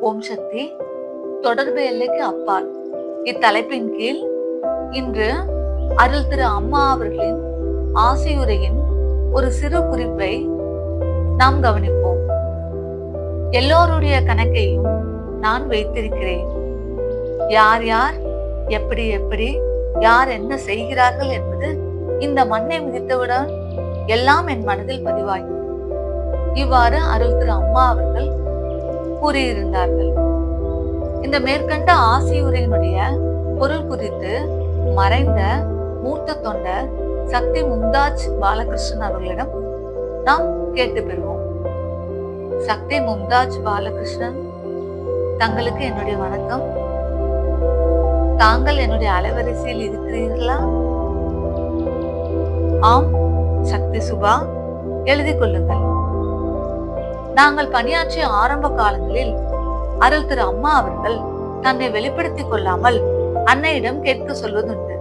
ஓம் சக்தி. தொடர்பு எல்லைக்கு அப்பால். இத்தலைப்பின் கீழ் இன்று அருள் திரு அம்மா அவர்களின் ஆசையுரையின் ஒரு சிறு குறிப்பை நாம் கவனிப்போம். எல்லோருடைய கணக்கையும் நான் வைத்திருக்கிறேன். யார் யார் எப்படி எப்படி யார் என்ன செய்கிறார்கள் என்பது இந்த மண்ணை மிதித்தவுடன் எல்லாம் என் மனதில் பதிவாகி இவ்வாறு அருள் திரு அம்மா அவர்கள் கூறியிருந்தார்கள். இந்த மேற்கண்ட ஆசியுரையினுடைய பொருள் குறித்து மறைந்த மூத்த தொண்டர் சக்தி மும்தாஜ் பாலகிருஷ்ணன் அவர்களிடம் நாம் கேட்டு பெறுவோம். சக்தி மும்தாஜ் பாலகிருஷ்ணன் தங்களுக்கு என்னுடைய வணக்கம். தாங்கள் என்னுடைய அலைவரிசையில் இருக்கிறீர்களா? ஆம் சக்தி சுபா எழுதி கொள்ளுங்கள். நாங்கள் பணியாற்றிய ஆரம்ப காலங்களில் அருள் திரு அம்மா அவர்கள் தன்னை வெளிப்படுத்திக் கொள்ளாமல் அன்னையிடம் கேட்க சொல்வதுண்டு.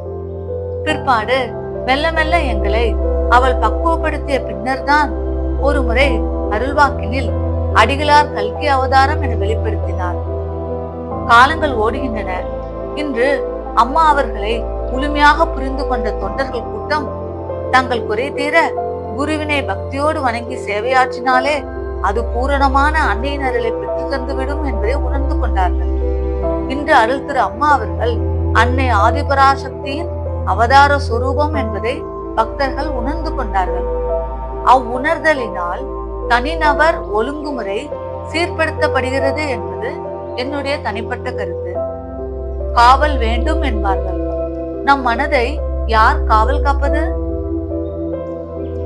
பிற்பாடு மெல்ல மெல்ல எங்களை அவள் பக்குவப்படுத்திய பின்னர்தான் ஒரு முறை அருள்வாக்கினில் அடிகளார் கல்கி அவதாரம் என வெளிப்படுத்தினார். காலங்கள் ஓடுகின்றன. இன்று அம்மா அவர்களை முழுமையாக புரிந்து கொண்ட தொண்டர்கள் கூட்டம் தங்கள் குறை தீர குருவினை பக்தியோடு வணங்கி சேவையாற்றினாலே அது பூரணமான அன்னையின் அருளை பெற்று தந்துவிடும் என்பதை உணர்ந்து கொண்டார்கள். இன்று அருள் திரு அம்மா அவர்கள் அன்னை ஆதிபராசக்தியின் அவதார சுரூபம் என்பதை பக்தர்கள் உணர்ந்து கொண்டார்கள். அவ்வுணர்தலினால் தனிநபர் ஒழுங்குமுறை சீர்படுத்தப்படுகிறது என்பது என்னுடைய தனிப்பட்ட கருத்து. காவல் வேண்டும் என்பார்கள். நம் மனதை யார் காவல் காப்பது?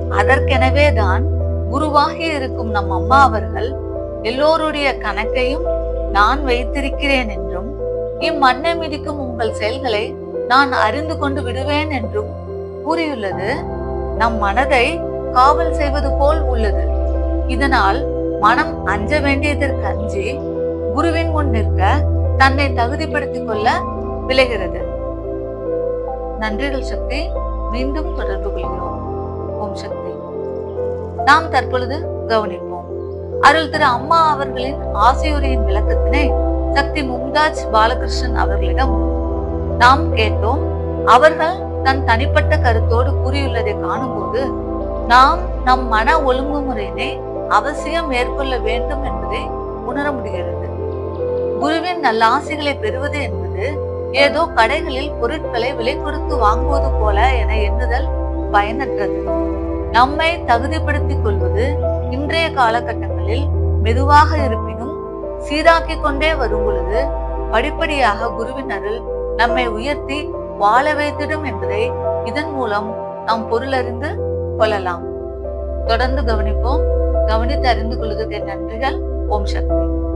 அதற்கெனவே தான் குருவாகி இருக்கும் நம் அம்மா அவர்கள் எல்லோருடைய கணக்கையும் நான் வைத்திருக்கிறேன் என்றும் இம்மண்ணை மிதிக்கும் உங்கள் செயல்களை நான் அறிந்து கொண்டு விடுவேன் என்றும் கூறியுள்ளது. நம் மனதை காவல் செய்வது போல் உள்ளது. இதனால் மனம் அஞ்ச வேண்டியதற்கு அஞ்சி குருவின் முன் நிற்க தன்னை தகுதிப்படுத்திக் கொள்ள விளைகிறது. நன்றிகள் சக்தி. மீண்டும் தொடர்பு கொள்கிறோம். ஓம் சக்தி. நாம் தற்பொழுது கவனிப்போம். அருள் திரு அம்மா அவர்களின் ஆசையுரையின் விளக்கத்தினை சக்தி மும்தாஜ் பாலகிருஷ்ணன் அவர்களிடம் நாம் கேட்டோம். அவர்கள் தன் தனிப்பட்ட கருத்தோடு கூறியுள்ளதை காணும்போது நாம் நம் மன ஒழுங்குமுறையினை அவசியம் மேற்கொள்ள வேண்டும் என்பதை உணர முடிகிறது. குருவின் நல்ல ஆசைகளை பெறுவது என்பது ஏதோ கடைகளில் பொருட்களை விலை கொடுத்து வாங்குவது போல என எண்ணுதல் பயனற்றது. நம்மை தகுதிப்படுத்திக் கொள்வது இன்றைய காலகட்டங்களில் மெதுவாக இருப்பினும் சீராக்கிக் கொண்டே வரும் பொழுது படிப்படியாக குருவின் அருள் நம்மை உயர்த்தி வாழ வைத்திடும் என்பதை இதன் மூலம் நாம் பொருளறிந்து கொள்ளலாம். தொடர்ந்து கவனிப்போம். கவனித்து அறிந்து கொள்வதற்கு நன்றிகள். ஓம் சக்தி.